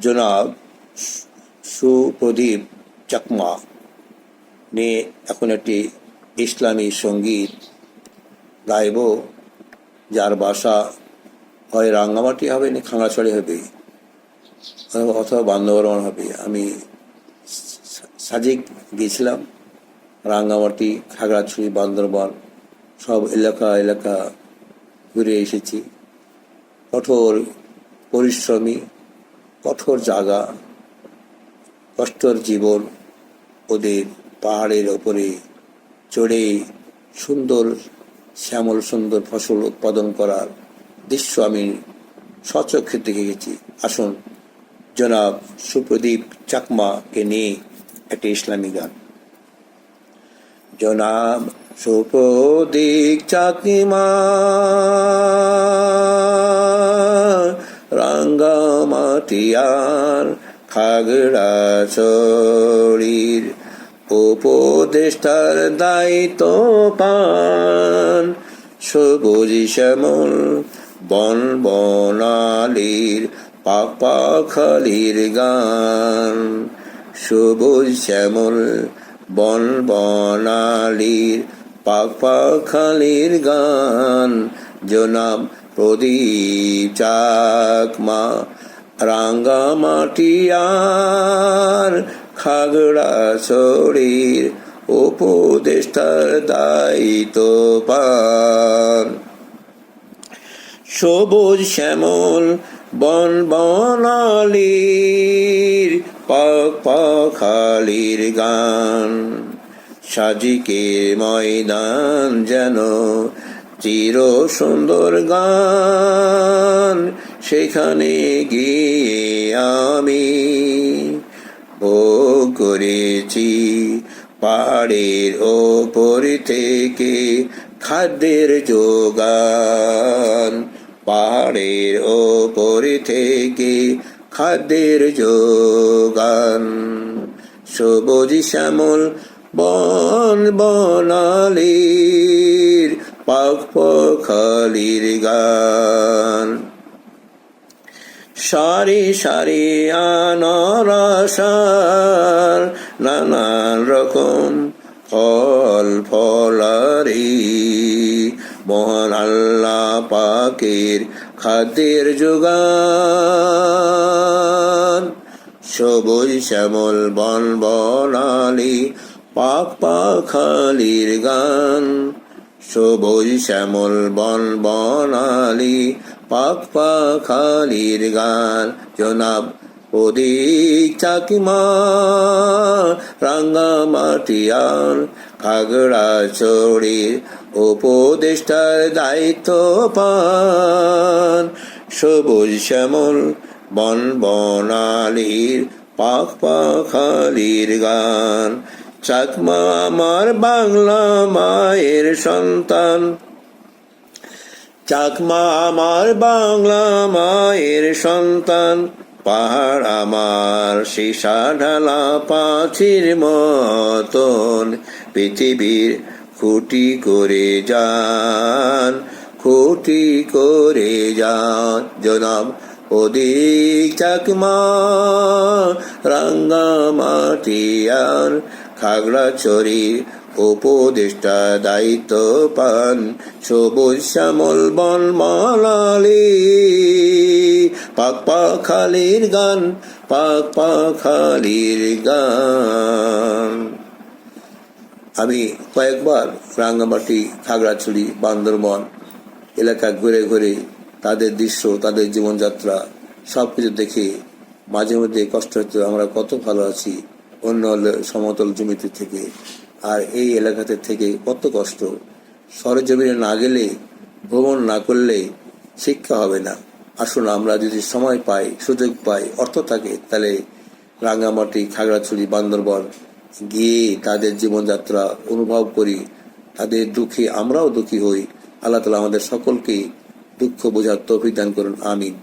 জনাব সুপ্রদীপ চাকমা নিয়ে এখন একটি ইসলামী সংগীত গাইব, যার বাসা হয় রাঙ্গামাটি হবে না খাগড়াছড়ি হবে, অথবা- অথবা হবে। আমি সাজেক গিয়েছিলাম রাঙ্গামাটি, খাগড়াছড়ি, বান্দরবান, সব এলাকা এলাকা ঘুরে এসেছি। কঠোর পরিশ্রমী, কঠোর জাগা, কষ্টর জীবন, ওদের পাহাড়ের ওপরে চড়ে সুন্দর, শ্যামল সুন্দর ফসল উৎপাদন করার দৃশ্য আমি সচক্ষে দেখে গেছি আসুন, জনাব সুপ্রদীপ চাকমাকে নিয়ে একটি ইসলামী গান। জনাব সুপ্রদীপ চাকমা রাঙ্গামাটিয়ার খাগড়া চড়ির উপদেষ্টার দায়িত্ব পান সবুজ শ্যামল বন বনালির পাপাখালির গান সবুজ শ্যামল বন বনালির পাপাখালির গান জনাব প্রদীপ চাকমা রাঙ্গামাটিয়ার খাগড়া শরীর উপদেষ্টার দায়িত্ব পান। সবুজ শ্যামল বন বনালির পাক পাখালির গান। সাজিকে ময়দান যেন চির সুন্দর গান সেখানে গিয়ে আমি ভোগ করেছি পাহাড়ের ওপর থেকে খাদ্যের যোগান। পাহাড়ের ওপর থেকে খাদ্যের যোগান। সবুজ শ্যামল বন বনালির পখালির গান। সারি সারি আনারসার নানান রকম ফল ফলারি মহান আল্লাহ পাকের খাদ্যের যোগান। সবুজ শ্যামল বন বনালি পাক পাখালির গান। সবুজ শ্যামল বন বনালি, পাক পাখালির গান। জনাব ওদিক চাকিমা রাঙ্গা মাটিয়ার খাগড়া চড়ির উপদেষ্টার দায়িত্ব পান। সবুজ শ্যামল বন বনালির, পাক পাখালির গান। চাকমা আমার বাংলা মায়ের সন্তান। চাকমা আমার বাংলা মায়ের সন্তান। পাহাড় আমার সীসা ঢালা পাখির মতন। পৃথিবীর খুঁটি করে যান, খুঁটি করে যান। জনাব ওদিক চাকমা, রাঙ্গা মাটিয়ার খাগড়া চরি উপদেষ্টা দায়িত্ব পান সবুজ শ্যামল বন মালালি। পাক পাখালির গান, পাক পাখালির গান। আমি কয়েকবার রাঙ্গামাটি খাগড়াছড়ি বান্দরবন এলাকা ঘুরে ঘুরে তাদের দৃশ্য, তাদের জীবনযাত্রা সব কিছু দেখে মাঝে মধ্যে কষ্ট হচ্ছে, আমরা কত ভালো আছি। অন্য সমতল জমিতে থেকে। আর এই এলাকাতে থেকে কত কষ্ট। সরজমিনে না গেলে, ভ্রমণ না করলে শিক্ষা হবে না। আসুন আমরা যদি সময় পাই, সুযোগ পাই, অর্থ থাকে, তাহলে রাঙ্গামাটি, খাগড়াছড়ি, বান্দরবন গিয়ে তাদের জীবনযাত্রা অনুভব করি। তাদের দুঃখে আমরাও দুঃখী হই। আল্লাহ তালা আমাদের সকলকে দুঃখ বোঝার তৌফিক দান করুন। আমিন।